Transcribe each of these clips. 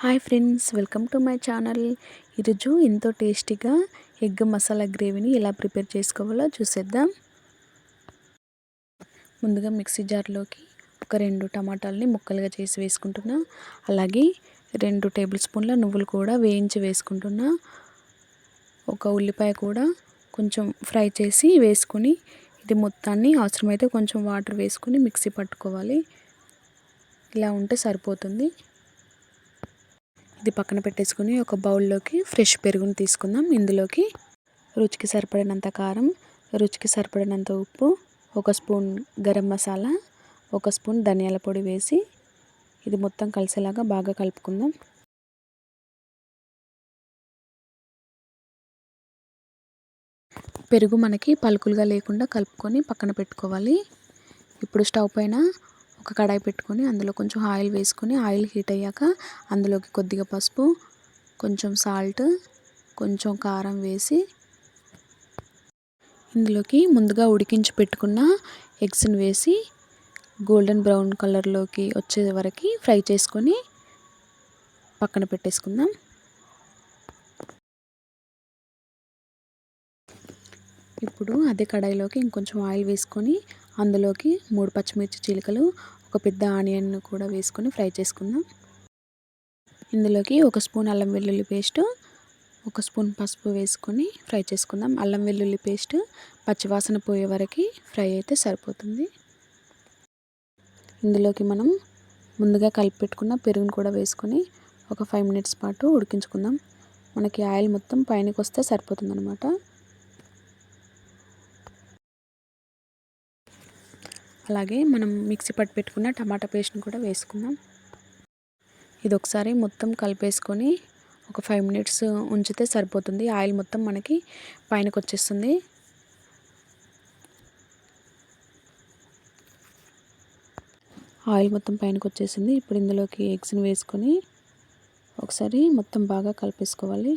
Hi friends welcome to my channel. ఈరోజు ఎంతో టేస్టీగా ఎగ్ మసాలా గ్రేవీని ఎలా ప్రిపేర్ చేసుకోవాలో చూసేద్దాం. ముందుగా మిక్సీ జార్లోకి ఒక రెండు టమాటాలని ముక్కలుగా చేసి వేసుకుంటున్నా. అలాగే రెండు టేబుల్ స్పూన్ల నువ్వులు కూడా వేయించి వేసుకుంటున్నా. ఒక ఉల్లిపాయ కూడా కొంచెం ఫ్రై చేసి వేసుకొని ఇది మొత్తాన్ని అవసరమైతే కొంచెం వాటర్ వేసుకొని మిక్సీ పట్టుకోవాలి. ఇలా ఉంటే సరిపోతుంది. ఇది పక్కన పెట్టేసుకుని ఒక బౌల్లోకి ఫ్రెష్ పెరుగుని తీసుకుందాం. ఇందులోకి రుచికి సరిపడినంత కారం రుచికి సరిపడినంత ఉప్పు ఒక స్పూన్ గరం మసాలా ఒక స్పూన్ ధనియాల పొడి వేసి ఇది మొత్తం కలిసేలాగా బాగా కలుపుకుందాం. పెరుగు మనకి పలుకులుగా లేకుండా కలుపుకొని పక్కన పెట్టుకోవాలి. ఇప్పుడు స్టవ్ పైన ఒక కడాయి పెట్టుకొని అందులో కొంచెం ఆయిల్ వేసుకొని ఆయిల్ హీట్ అయ్యాక అందులోకి కొద్దిగా పసుపు కొంచెం సాల్ట్ కొంచెం కారం వేసి ఇందులోకి ముందుగా ఉడికించి పెట్టుకున్న ఎగ్స్ని వేసి గోల్డెన్ బ్రౌన్ కలర్లోకి వచ్చే వరకు ఫ్రై చేసుకొని పక్కన పెట్టేసుకుందాం. ఇప్పుడు అదే కడాయిలోకి ఇంకొంచెం ఆయిల్ వేసుకొని అందులోకి మూడు పచ్చిమిర్చి చీలికలు ఒక పెద్ద ఆనియన్ కూడా వేసుకొని ఫ్రై చేసుకుందాం. ఇందులోకి ఒక స్పూన్ అల్లం వెల్లుల్లి పేస్ట్ ఒక స్పూన్ పసుపు వేసుకొని ఫ్రై చేసుకుందాం. అల్లం వెల్లుల్లి పేస్ట్ పచ్చివాసన పోయే వరకు ఫ్రై అయితే సరిపోతుంది. ఇందులోకి మనం ముందుగా కలిపి పెట్టుకున్న పెరుగును కూడా వేసుకొని ఒక ఫైవ్ మినిట్స్ పాటు ఉడికించుకుందాం. మనకి ఆయిల్ మొత్తం పైనకి వస్తే సరిపోతుంది అనమాట అలాగే మనం మిక్సీ పట్టి పెట్టుకున్న టమాటా పేస్ట్ని కూడా వేసుకుందాం. ఇది ఒకసారి మొత్తం కలిపేసుకొని ఒక ఫైవ్ మినిట్స్ ఉంచితే సరిపోతుంది. ఆయిల్ మొత్తం మనకి పైనకు వచ్చేస్తుంది ఆయిల్ మొత్తం పైనకు వచ్చేసింది ఇప్పుడు ఇందులోకి ఎగ్స్ని వేసుకొని ఒకసారి మొత్తం బాగా కలిపేసుకోవాలి.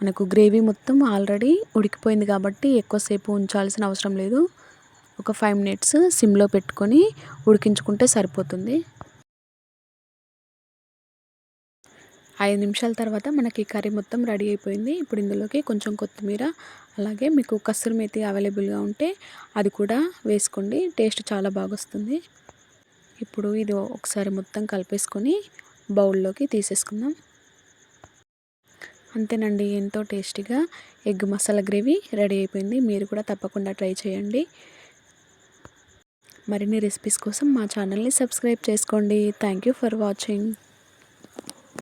మనకు గ్రేవీ మొత్తం ఆల్రెడీ ఉడికిపోయింది కాబట్టి ఎక్కువసేపు ఉంచాల్సిన అవసరం లేదు. ఒక ఫైవ్ మినిట్స్ సిమ్లో పెట్టుకొని ఉడికించుకుంటే సరిపోతుంది. ఐదు నిమిషాల తర్వాత మనకి కర్రీ మొత్తం రెడీ అయిపోయింది. ఇప్పుడు ఇందులోకి కొంచెం కొత్తిమీర అలాగే మీకు కసురు మేతి అవైలబుల్గా ఉంటే అది కూడా వేసుకోండి. టేస్ట్ చాలా బాగా వస్తుంది ఇప్పుడు ఇది ఒకసారి మొత్తం కలిపేసుకొని బౌల్లోకి తీసేసుకుందాం. అంతేనండి ఎంతో టేస్టీగా ఎగ్ మసాలా గ్రేవీ రెడీ అయిపోయింది. మీరు కూడా తప్పకుండా ట్రై చేయండి. మరిన్ని రెసిపీస్ కోసం మా ఛానల్ని సబ్స్క్రైబ్ చేసుకోండి. Thank you for watching